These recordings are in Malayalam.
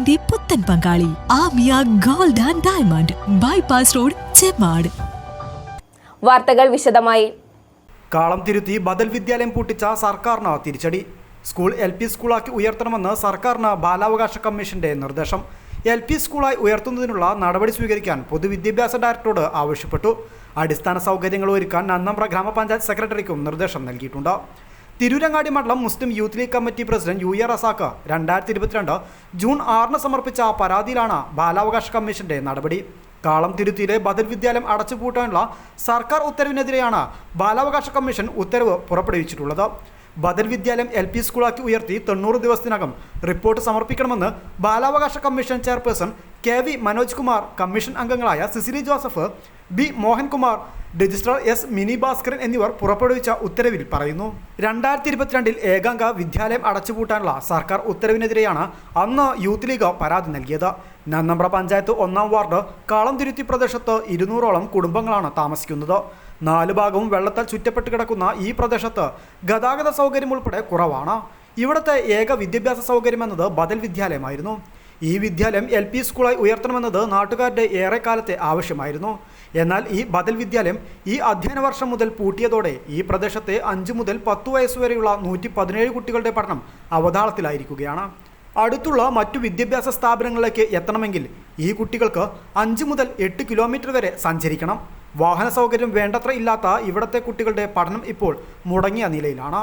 വിവാഹത്തിന്റെ പുത്തൻ പങ്കാളി Amiya gold and diamond bypass road Chemmad. വാർത്തകൾ വിശദമായി. കാളം തിരുത്തി ബദൽ വിദ്യാലയം പൂട്ടിച്ച സർക്കാരിന് തിരിച്ചടി. സ്കൂൾ എൽ പി സ്കൂളാക്കി ഉയർത്തണമെന്ന് സർക്കാരിന് ബാലാവകാശ കമ്മീഷന്റെ നിർദ്ദേശം. എൽ പി സ്കൂളായി ഉയർത്തുന്നതിനുള്ള നടപടി സ്വീകരിക്കാൻ പൊതുവിദ്യാഭ്യാസ ഡയറക്ടറോട് ആവശ്യപ്പെട്ടു. അടിസ്ഥാന സൗകര്യങ്ങൾ ഒരുക്കാൻ നന്നമ്പ്ര ഗ്രാമപഞ്ചായത്ത് സെക്രട്ടറിക്കും നിർദ്ദേശം നൽകിയിട്ടുണ്ട്. തിരൂരങ്ങാടി മണ്ഡലം Muslim youth league committee president U A Razak രണ്ടായിരത്തി ഇരുപത്തിരണ്ട് ജൂൺ ആറിന് സമർപ്പിച്ച പരാതിയിലാണ് ബാലാവകാശ കമ്മീഷന്റെ നടപടി. കാളം തിരുത്തിയിലെ ബദൽ വിദ്യാലയം അടച്ചുപൂട്ടാനുള്ള സർക്കാർ ഉത്തരവിനെതിരെയാണ് ബാലാവകാശ കമ്മീഷൻ ഉത്തരവ് പുറപ്പെടുവിച്ചിട്ടുള്ളത്. ബദൽ വിദ്യാലയം എൽ പി സ്കൂളാക്കി ഉയർത്തി തൊണ്ണൂറ് ദിവസത്തിനകം റിപ്പോർട്ട് സമർപ്പിക്കണമെന്ന് ബാലാവകാശ commission chairperson K V Manoj Kumar commission അംഗങ്ങളായ Cicily Joseph B Mohankumar registrar S Mini Bhaskaran എന്നിവർ പുറപ്പെടുവിച്ച ഉത്തരവിൽ പറയുന്നു. രണ്ടായിരത്തി ഇരുപത്തിരണ്ടിൽ ഏകാംഗ വിദ്യാലയം അടച്ചുപൂട്ടാനുള്ള സർക്കാർ ഉത്തരവിനെതിരെയാണ് അന്ന് യൂത്ത് ലീഗ് പരാതി നൽകിയത്. നന്നമ്പ്ര പഞ്ചായത്ത് ഒന്നാം വാർഡ് കാളംതിരുത്തി പ്രദേശത്ത് ഇരുന്നൂറോളം കുടുംബങ്ങളാണ് താമസിക്കുന്നത്. നാല് ഭാഗവും വെള്ളത്താൽ ചുറ്റപ്പെട്ട് കിടക്കുന്ന ഈ പ്രദേശത്ത് ഗതാഗത സൗകര്യം ഉൾപ്പെടെ കുറവാണ്. ഇവിടുത്തെ ഏക വിദ്യാഭ്യാസ സൗകര്യമെന്നത് ബദൽ വിദ്യാലയമായിരുന്നു. ഈ വിദ്യാലയം എൽ പി സ്കൂളായി ഉയർത്തണമെന്നത് നാട്ടുകാരുടെ ഏറെക്കാലത്തെ ആവശ്യമായിരുന്നു. എന്നാൽ ഈ ബദൽ വിദ്യാലയം ഈ അധ്യയന വർഷം മുതൽ പൂട്ടിയതോടെ ഈ പ്രദേശത്തെ അഞ്ച് മുതൽ പത്ത് വയസ്സുവരെയുള്ള നൂറ്റി പതിനേഴ് കുട്ടികളുടെ പഠനം അവതാളത്തിലായിരിക്കുകയാണ്. അടുത്തുള്ള മറ്റു വിദ്യാഭ്യാസ സ്ഥാപനങ്ങളിലേക്ക് എത്തണമെങ്കിൽ ഈ കുട്ടികൾക്ക് അഞ്ച് മുതൽ എട്ട് കിലോമീറ്റർ വരെ സഞ്ചരിക്കണം. വാഹന സൗകര്യം വേണ്ടത്ര ഇല്ലാത്ത ഇവിടത്തെ കുട്ടികളുടെ പഠനം ഇപ്പോൾ മുടങ്ങിയ നിലയിലാണ്.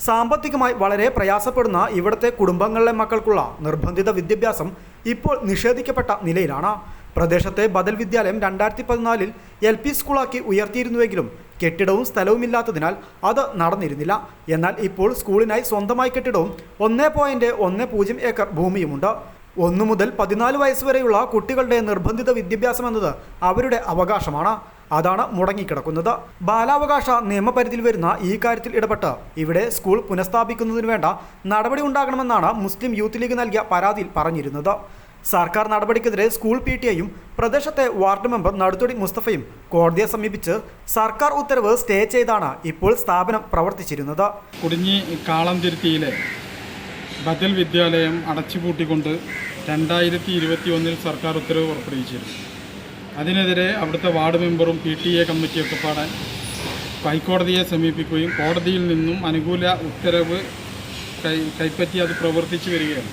സാമ്പത്തികമായി വളരെ പ്രയാസപ്പെടുന്ന ഇവിടുത്തെ കുടുംബങ്ങളിലെ മക്കൾക്കുള്ള നിർബന്ധിത വിദ്യാഭ്യാസം ഇപ്പോൾ നിഷേധിക്കപ്പെട്ട നിലയിലാണ്. പ്രദേശത്തെ ബദൽ വിദ്യാലയം രണ്ടായിരത്തി പതിനാലിൽ എൽ പി സ്കൂളാക്കി ഉയർത്തിയിരുന്നുവെങ്കിലും കെട്ടിടവും സ്ഥലവുമില്ലാത്തതിനാൽ അത് നടന്നിരുന്നില്ല. എന്നാൽ ഇപ്പോൾ സ്കൂളിനായി സ്വന്തമായി കെട്ടിടവും ഒന്ന് പോയിന്റ് ഒന്ന് പൂജ്യം ഏക്കർ ഭൂമിയുമുണ്ട്. ഒന്നു മുതൽ പതിനാല് വയസ്സ് വരെയുള്ള കുട്ടികളുടെ നിർബന്ധിത വിദ്യാഭ്യാസം എന്നത് അവരുടെ അവകാശമാണ്. അതാണ് മുടങ്ങിക്കിടക്കുന്നത്. ബാലാവകാശ നിയമപരിധിയിൽ വരുന്ന ഈ കാര്യത്തിൽ ഇടപെട്ട് ഇവിടെ സ്കൂൾ പുനഃസ്ഥാപിക്കുന്നതിന് വേണ്ട നടപടി ഉണ്ടാകണമെന്നാണ് മുസ്ലിം യൂത്ത് ലീഗ് നൽകിയ പരാതിയിൽ പറഞ്ഞിരുന്നത്. സർക്കാർ നടപടിക്കെതിരെ സ്കൂൾ പി ടി ഐയും പ്രദേശത്തെ വാർഡ് മെമ്പർ നടുത്തൊടി മുസ്തഫയും കോടതിയെ സമീപിച്ച് സർക്കാർ ഉത്തരവ് സ്റ്റേ ചെയ്താണ് ഇപ്പോൾ സ്ഥാപനം പ്രവർത്തിച്ചിരുന്നത്. കുടിഞ്ഞി കാളംതിരുത്തിയിലെ ബദൽ വിദ്യാലയം അടച്ചുപൂട്ടിക്കൊണ്ട് രണ്ടായിരത്തി ഇരുപത്തി ഒന്നിൽ സർക്കാർ ഉത്തരവ് പുറപ്പെടുവിച്ചിരുന്നു. അതിനെതിരെ അവിടുത്തെ വാർഡ് മെമ്പറും പി ടി എ കമ്മിറ്റിയൊക്കെ പാടാൻ ഹൈക്കോടതിയെ സമീപിക്കുകയും കോടതിയിൽ നിന്നും അനുകൂല ഉത്തരവ് കൈ കൈപ്പറ്റി അത് പ്രവർത്തിച്ചു വരികയാണ്.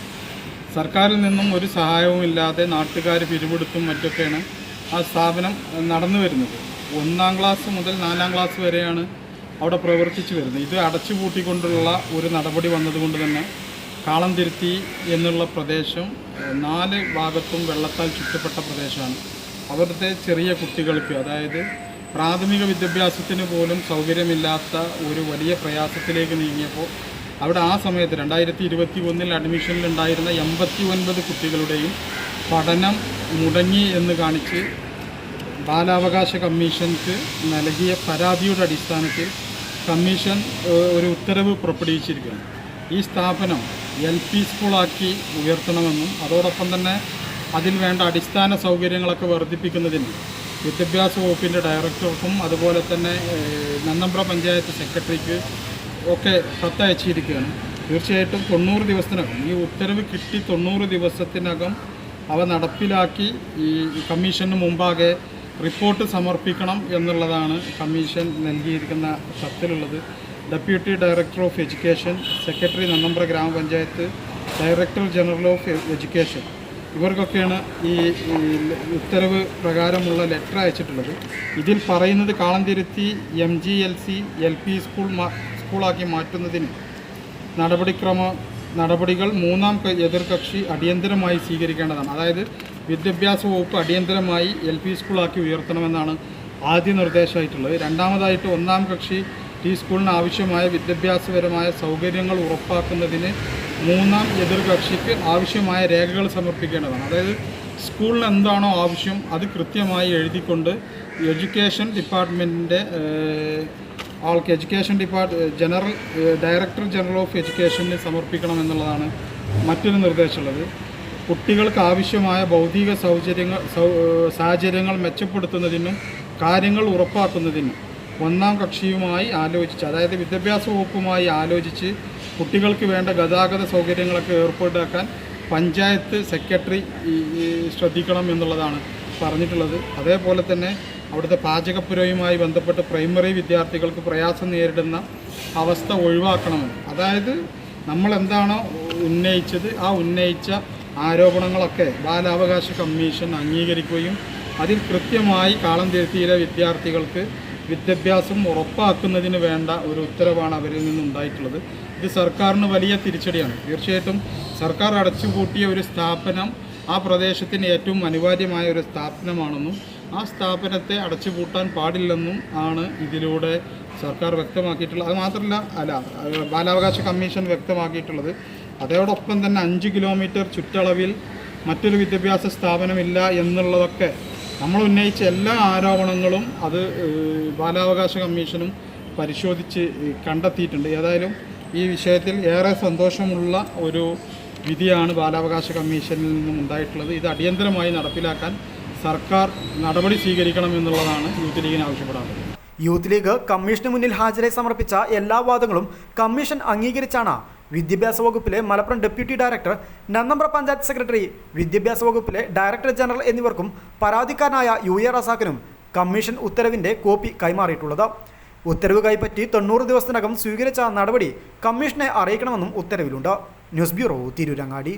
സർക്കാരിൽ നിന്നും ഒരു സഹായവും ഇല്ലാതെ നാട്ടുകാർ പിരിവെടുത്തും മറ്റൊക്കെയാണ് ആ സ്ഥാപനം നടന്നു വരുന്നത്. ഒന്നാം ക്ലാസ് മുതൽ നാലാം ക്ലാസ് വരെയാണ് അവിടെ പ്രവർത്തിച്ചു വരുന്നത്. ഇത് അടച്ചുപൂട്ടിക്കൊണ്ടുള്ള ഒരു നടപടി വന്നതുകൊണ്ട് തന്നെ കാളം തിരുത്തി എന്നുള്ള പ്രദേശം നാല് ഭാഗത്തും വെള്ളത്താൽ ചുറ്റപ്പെട്ട പ്രദേശമാണ്. അവിടുത്തെ ചെറിയ കുട്ടികൾക്ക് അതായത് പ്രാഥമിക വിദ്യാഭ്യാസത്തിന് പോലും സൗകര്യമില്ലാത്ത ഒരു വലിയ പ്രയാസത്തിലേക്ക് നീങ്ങിയപ്പോൾ അവിടെ ആ സമയത്ത് രണ്ടായിരത്തി ഇരുപത്തി ഒന്നിൽ അഡ്മിഷനിലുണ്ടായിരുന്ന എൺപത്തി ഒൻപത് കുട്ടികളുടെയും പഠനം മുടങ്ങി എന്ന് കാണിച്ച് ബാലാവകാശ കമ്മീഷൻക്ക് നൽകിയ പരാതിയുടെ അടിസ്ഥാനത്തിൽ കമ്മീഷൻ ഒരു ഉത്തരവ് പുറപ്പെടുവിച്ചിരിക്കുന്നു. ഈ സ്ഥാപനം എൽ പി സ്കൂളാക്കി ഉയർത്തണമെന്നും അതോടൊപ്പം തന്നെ അതിൽ വേണ്ട അടിസ്ഥാന സൗകര്യങ്ങളൊക്കെ വർദ്ധിപ്പിക്കുന്നതിന് വിദ്യാഭ്യാസ വകുപ്പിന്റെ ഡയറക്ടർക്കും അതുപോലെ തന്നെ നന്നമ്പ്ര പഞ്ചായത്ത് സെക്രട്ടറിക്ക് ഒക്കെ കത്തയച്ചിരിക്കുകയാണ് തീർച്ചയായിട്ടും തൊണ്ണൂറ് ദിവസത്തിനകം ഈ ഉത്തരവ് കിട്ടി തൊണ്ണൂറ് ദിവസത്തിനകം അവ നടപ്പിലാക്കി ഈ കമ്മീഷന് മുമ്പാകെ റിപ്പോർട്ട് സമർപ്പിക്കണം എന്നുള്ളതാണ് കമ്മീഷൻ നൽകിയിരിക്കുന്ന കത്തിലുള്ളത് deputy director of education secretary Nannambra ഗ്രാമപഞ്ചായത്ത് ഡയറക്ടർ ജനറൽ ഓഫ് എഡ്യൂക്കേഷൻ. ഇവർക്കൊക്കെയാണ് ഈ ഈ ഉത്തരവ് പ്രകാരമുള്ള ലെറ്റർ അയച്ചിട്ടുള്ളത്. ഇതിൽ പറയുന്നത് Kalamthiruthi M G L C L P school സ്കൂളാക്കി മാറ്റുന്നതിന് നടപടിക്രമ നടപടികൾ മൂന്നാം എതിർകക്ഷി അടിയന്തരമായി സ്വീകരിക്കേണ്ടതാണ്. അതായത് വിദ്യാഭ്യാസ വകുപ്പ് അടിയന്തരമായി എൽ പി സ്കൂളാക്കി ഉയർത്തണമെന്നാണ് ആദ്യ നിർദ്ദേശമായിട്ടുള്ളത്. രണ്ടാമതായിട്ട് ഒന്നാം കക്ഷി ടി സ്കൂളിന് ആവശ്യമായ വിദ്യാഭ്യാസപരമായ സൗകര്യങ്ങൾ ഉറപ്പാക്കുന്നതിന് മൂന്നാം എതിർകക്ഷിക്ക് ആവശ്യമായ രേഖകൾ സമർപ്പിക്കേണ്ടതാണ്. അതായത് സ്കൂളിന് എന്താണോ ആവശ്യം അത് കൃത്യമായി എഴുതിക്കൊണ്ട് എഡ്യൂക്കേഷൻ ഡിപ്പാർട്ട്മെന്റിന്റെ ആൾക്ക് education depart general director general of എഡ്യൂക്കേഷന് സമർപ്പിക്കണം എന്നുള്ളതാണ് മറ്റൊരു നിർദ്ദേശമുള്ളത്. കുട്ടികൾക്ക് ആവശ്യമായ ഭൗതിക സൗകര്യങ്ങൾ സാഹചര്യങ്ങൾ മെച്ചപ്പെടുത്തുന്നതിനും കാര്യങ്ങൾ ഉറപ്പാക്കുന്നതിനും ഒന്നാം കക്ഷിയുമായി ആലോചിച്ച് അതായത് വിദ്യാഭ്യാസ വകുപ്പുമായി ആലോചിച്ച് കുട്ടികൾക്ക് വേണ്ട ഗതാഗത സൗകര്യങ്ങളൊക്കെ ഏർപ്പാടാക്കാൻ പഞ്ചായത്ത് സെക്രട്ടറി ശ്രദ്ധിക്കണം എന്നുള്ളതാണ് പറഞ്ഞിട്ടുള്ളത്. അതേപോലെ തന്നെ അവിടുത്തെ പാചകപ്പുരയുമായി ബന്ധപ്പെട്ട് പ്രൈമറി വിദ്യാർത്ഥികൾക്ക് പ്രയാസം നേരിടുന്ന അവസ്ഥ ഒഴിവാക്കണമെന്ന് അതായത് നമ്മളെന്താണോ ഉന്നയിച്ചത് ആ ഉന്നയിച്ച ആരോപണങ്ങളൊക്കെ ബാലാവകാശ കമ്മീഷൻ അംഗീകരിക്കുകയും അതിൽ കൃത്യമായി കാളം തിരുത്തിയിലെ വിദ്യാർത്ഥികൾക്ക് വിദ്യാഭ്യാസം ഉറപ്പാക്കുന്നതിന് വേണ്ട ഒരു ഉത്തരവാണ് അവരിൽ നിന്നുണ്ടായിട്ടുള്ളത്. ഇത് സർക്കാരിന് വലിയ തിരിച്ചടിയാണ്. തീർച്ചയായിട്ടും സർക്കാർ അടച്ചുപൂട്ടിയ ഒരു സ്ഥാപനം ആ പ്രദേശത്തിന് ഏറ്റവും അനിവാര്യമായ ഒരു സ്ഥാപനമാണെന്നും ആ സ്ഥാപനത്തെ അടച്ചുപൂട്ടാൻ പാടില്ലെന്നും ആണ് ഇതിലൂടെ സർക്കാർ വ്യക്തമാക്കിയിട്ടുള്ളത്. അത് മാത്രമല്ല അല്ല ബാലാവകാശ കമ്മീഷൻ വ്യക്തമാക്കിയിട്ടുള്ളത്. അതോടൊപ്പം തന്നെ അഞ്ച് കിലോമീറ്റർ ചുറ്റളവിൽ മറ്റൊരു വിദ്യാഭ്യാസ സ്ഥാപനമില്ല എന്നുള്ളതൊക്കെ നമ്മൾ ഉന്നയിച്ച എല്ലാ ആരോപണങ്ങളും അത് ബാലാവകാശ കമ്മീഷനും പരിശോധിച്ച് കണ്ടെത്തിയിട്ടുണ്ട്. ഏതായാലും ഈ വിഷയത്തിൽ ഏറെ സന്തോഷമുള്ള ഒരു വിധിയാണ് ബാലാവകാശ കമ്മീഷനിൽ നിന്നും ഉണ്ടായിട്ടുള്ളത്. ഇത് അടിയന്തരമായി നടപ്പിലാക്കാൻ സർക്കാർ നടപടി സ്വീകരിക്കണം എന്നുള്ളതാണ് യൂത്ത് ലീഗിന് ആവശ്യപ്പെടാറുള്ളത് യൂത്ത് ലീഗ് കമ്മീഷന് മുന്നിൽ ഹാജരായി സമർപ്പിച്ച എല്ലാ വാദങ്ങളും കമ്മീഷൻ അംഗീകരിച്ചാണ്. വിദ്യാഭ്യാസ വകുപ്പിലെ Malappuram deputy director Nannambra panchayat secretary വിദ്യാഭ്യാസ വകുപ്പിലെ ഡയറക്ടർ ജനറൽ എന്നിവർക്കും പരാതിക്കാരനായ യു എ റസാക്കിനും കമ്മീഷൻ ഉത്തരവിന്റെ കോപ്പി കൈമാറിയിട്ടുള്ളത്. ഉത്തരവ് കൈപ്പറ്റി തൊണ്ണൂറ് ദിവസത്തിനകം സ്വീകരിച്ച നടപടി കമ്മീഷനെ അറിയിക്കണമെന്നും ഉത്തരവിലുണ്ട്. News bureau Tirurangadi.